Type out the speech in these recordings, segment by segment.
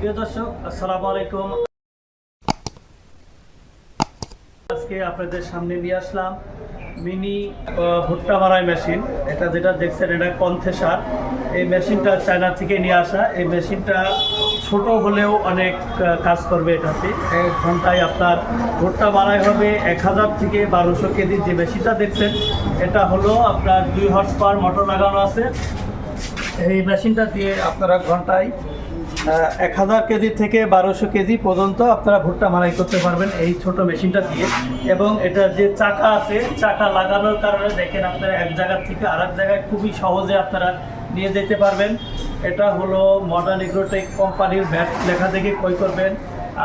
আসসালামু আলাইকুম। আজকে আপনাদের সামনে নিয়ে আসলাম মিনি ভুট্টা মারাই মেশিন। এটা যেটা দেখছেন, এটা কন্থেসার। এই মেশিনটা চায়না থেকে নিয়ে আসা। এই মেশিনটা ছোট হলেও অনেক কাজ করবে এটাতে। এক ঘন্টায় আপনার ভুট্টা মারাই হবে এক হাজার থেকে বারোশো কেজি। যে মেশিনটা দেখছেন, এটা হলো আপনার দুই হর্স পাওয়ার মোটর লাগানো আছে। এই মেশিনটা দিয়ে আপনারা ঘন্টায় এক হাজার কেজি থেকে বারোশো কেজি পর্যন্ত আপনারা ভুট্টা মারাই করতে পারবেন এই ছোট মেশিনটা দিয়ে। এবং এটার যে চাকা আছে, চাকা লাগানোর কারণে দেখেন আপনারা এক জায়গা থেকে আর এক জায়গায় খুবই সহজে আপনারা নিয়ে যেতে পারবেন। এটা হলো মডার্ন এগ্রোটেক কোম্পানির ব্যাট লেখা থেকে ক্রয় করবেন।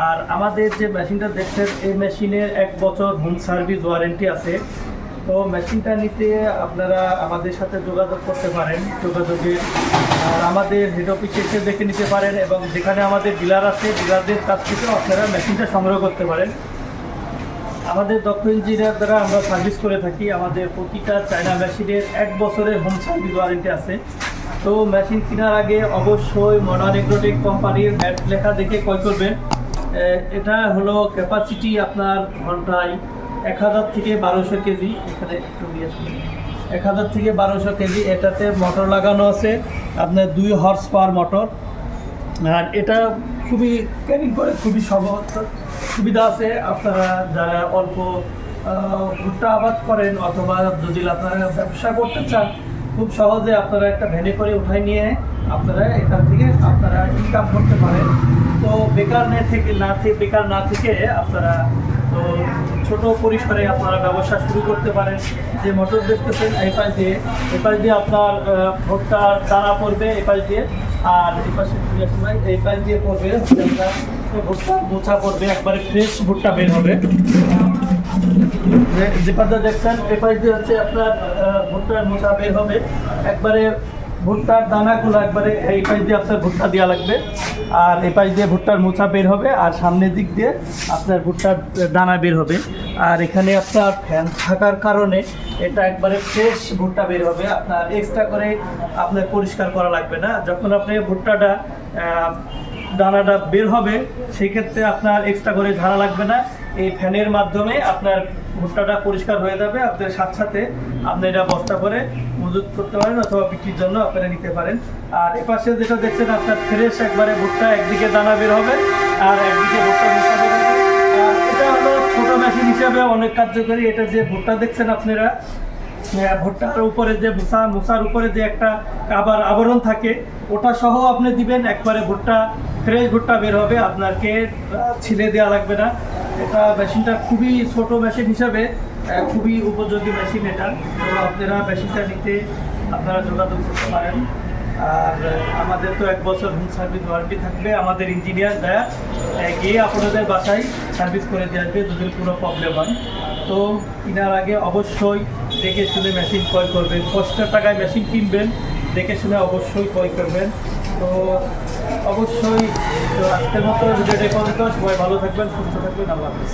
আর আমাদের যে মেশিনটা দেখছেন, এই মেশিনের এক বছর হোম সার্ভিস ওয়ারেন্টি আছে। তো মেশিনটা নিতে আপনারা আমাদের সাথে যোগাযোগ করতে পারেন। যোগাযোগের, আর আমাদের হেড অফিসে এসে দেখে নিতে পারেন এবং যেখানে আমাদের ডিলার আছে ডিলারদের কাছ থেকেও আপনারা মেশিনটা সংগ্রহ করতে পারেন। আমাদের দক্ষ ইঞ্জিনিয়ার দ্বারা আমরা সার্ভিস করে থাকি। আমাদের প্রতিটা চায়না মেশিনের এক বছরের হোম সার্ভিস ওয়ারেন্টি আছে। তো মেশিন কেনার আগে অবশ্যই মডার্ন এগ্রোটেক কোম্পানির ব্যাট লেখা দেখে ক্রয় করবেন। এটা হলো ক্যাপাসিটি আপনার ঘন্টায় এক হাজার থেকে বারোশো কেজি, এখানে একটু এক হাজার থেকে বারোশো কেজি, এটাতে মোটর লাগানো আছে, আপনার দুই হর্স পাওয়ার মোটর। আর এটা খুবই ক্যারিং করে, খুবই সহজ, সুবিধা আছে। আপনারা যারা অল্প ভুট্টা আবাদ করেন অথবা যদি আপনারা ব্যবসা করতে চান, খুব সহজে আপনারা একটা ভ্যানে করে উঠাই নিয়ে আপনারা এখান থেকে আপনারা ইনকাম করতে পারেন। তো বেকার না থেকে না থেকে, বেকার না থেকে আপনারা তো ছোট পরিসরে আপনারা ব্যবসা শুরু করতে পারেন। যে মোটর দেখতেছেন, এই পাশ দিয়ে, এই পাশ দিয়ে আপনার ভুট্টার দানা পড়বে এই পাশ দিয়ে, আর এই পাশে সময় এই পাশ দিয়ে পড়বে ভুট্টা। মোচা পড়বে, একবারে ফ্রেশ ভুট্টা বের হবে। যে- পাশে দেখছেন, এই পাশ দিয়ে হচ্ছে আপনার ভুট্টার মোচা বের হবে। একবারে ভুট্টার দানাগুলো একবারে এই পাশ দিয়ে আপনার ভুট্টা দেওয়া লাগবে। আর এই পাশ দিয়ে ভুট্টার মোচা বের হবে, আর সামনের দিক দিয়ে আপনার ভুট্টার দানা বের হবে। আর এখানে আপনার ফ্যান থাকার কারণে এটা একবারে ফ্রেশ ভুট্টা বের হবে। আপনার এক্সট্রা করে আপনার পরিষ্কার করা লাগবে না। যখন আপনি ভুট্টাটা দানাটা বের হবে, সেক্ষেত্রে আপনার এক্সট্রা করে ঝাড়া লাগবে না। এই ফ্যানের মাধ্যমে আপনার ভুট্টাটা পরিষ্কার হয়ে যাবে, আপনার সাথে সাথে আপনি এটা বস্তা করে মজুত করতে পারেন অথবা বিক্রির জন্য আপনারা নিতে পারেন। আর এপাশে যেটা দেখছেন, আপনার ফ্রেশ একবারে ভুট্টা, একদিকে দানা বের হবে আর একদিকে ভুট্টা মিশা বের হবে। এটা হলো ছোট মেশিন হিসাবে অনেক কার্যকরী। এটা যে ভুট্টা দেখছেন আপনারা ভুট্টার উপরে যে মুসা, মুসার উপরে যে একটা আবার আবরণ থাকে, ওটা সহ আপনি দিবেন, একবারে ভুট্টা ফ্রেশ ভুট্টা বের হবে, আপনাকে ছিলে দেওয়া লাগবে না। এটা মেশিনটা খুবই ছোট মেশিন হিসাবে খুবই উপযোগী মেশিন এটা। তো আপনারা মেশিনটা নিতে আপনারা যোগাযোগ করতে পারেন। আর আমাদের তো এক বছর হোম সার্ভিস ওয়ারেন্টি থাকবে, আমাদের ইঞ্জিনিয়ার দেয়া গিয়ে আপনাদের বাসায় সার্ভিস করে দিয়ে আসবে, যদি কোনো প্রবলেম হয়। তো কেনার আগে অবশ্যই দেখে শুনে মেশিন ক্রয় করবেন। কষ্টের টাকায় মেশিন কিনবেন, দেখে শুনে অবশ্যই ক্রয় করবেন। তো অবশ্যই তো আজকের মতো ভিডিওটা পর্যন্ত। সবাই ভালো থাকবেন সুস্থ থাকবেন আল্লাহ হাফিজ।